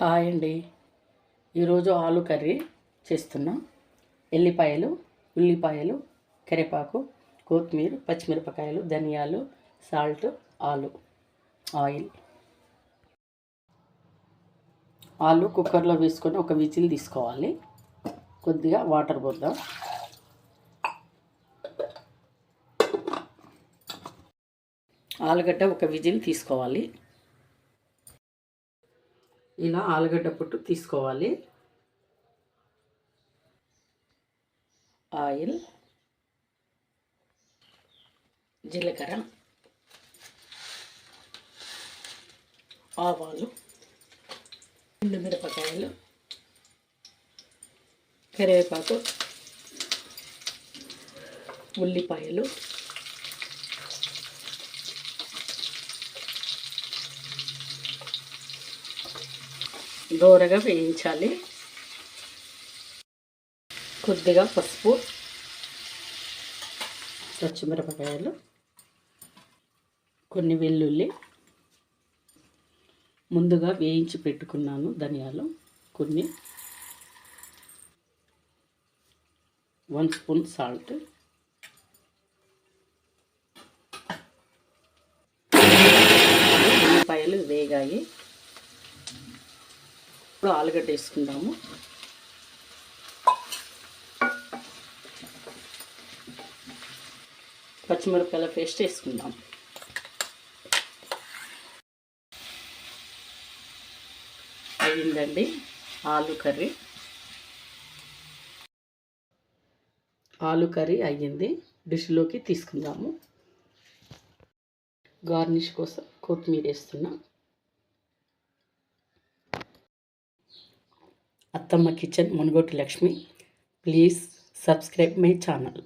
Hi అండి. ఈరోజు ఆలు కర్రీ చేస్తున్నాం. ఎల్లిపాయలు ఉల్లిపాయలు కరివేపాకు కొత్తిమీర పచ్చిమిరపకాయలు ధనియాలు సాల్ట్ ఆలు ఆయిల్. ఆలు కుక్కర్లో వేసుకొని ఒక విజిల్ తీసుకోవాలి. కొద్దిగా వాటర్ పోద్దాం. ఆలుగడ్డ ఒక విజిల్ తీసుకోవాలి. ఇలా ఆలుగడ్డ పుట్టు తీసుకోవాలి. ఆయిల్ జీలకర్ర ఆవాలు మిరపకాయలు కరివేపాకు ఉల్లిపాయలు దోరగా వేయించాలి. కొద్దిగా పసుపు పచ్చిమిరపకాయలు కొన్ని వెల్లుల్లి. ముందుగా వేయించి పెట్టుకున్నాను ధనియాలు కొన్ని. One spoon salt. ఉల్లిపాయలు వేగాయి. ఇప్పుడు ఆలుగడ్డ వేసుకుందాము. పచ్చిమిరపకాయల పేస్ట్ వేసుకుందాం. అయిందండి ఆలు కర్రీ. ఆలు కర్రీ అయ్యింది. డిష్లోకి తీసుకుందాము. గార్నిష్ కోసం కొత్తిమీర వేస్తున్నాం. అత్తమ్మ kitchen Munugoti Lakshmi. Please subscribe my channel.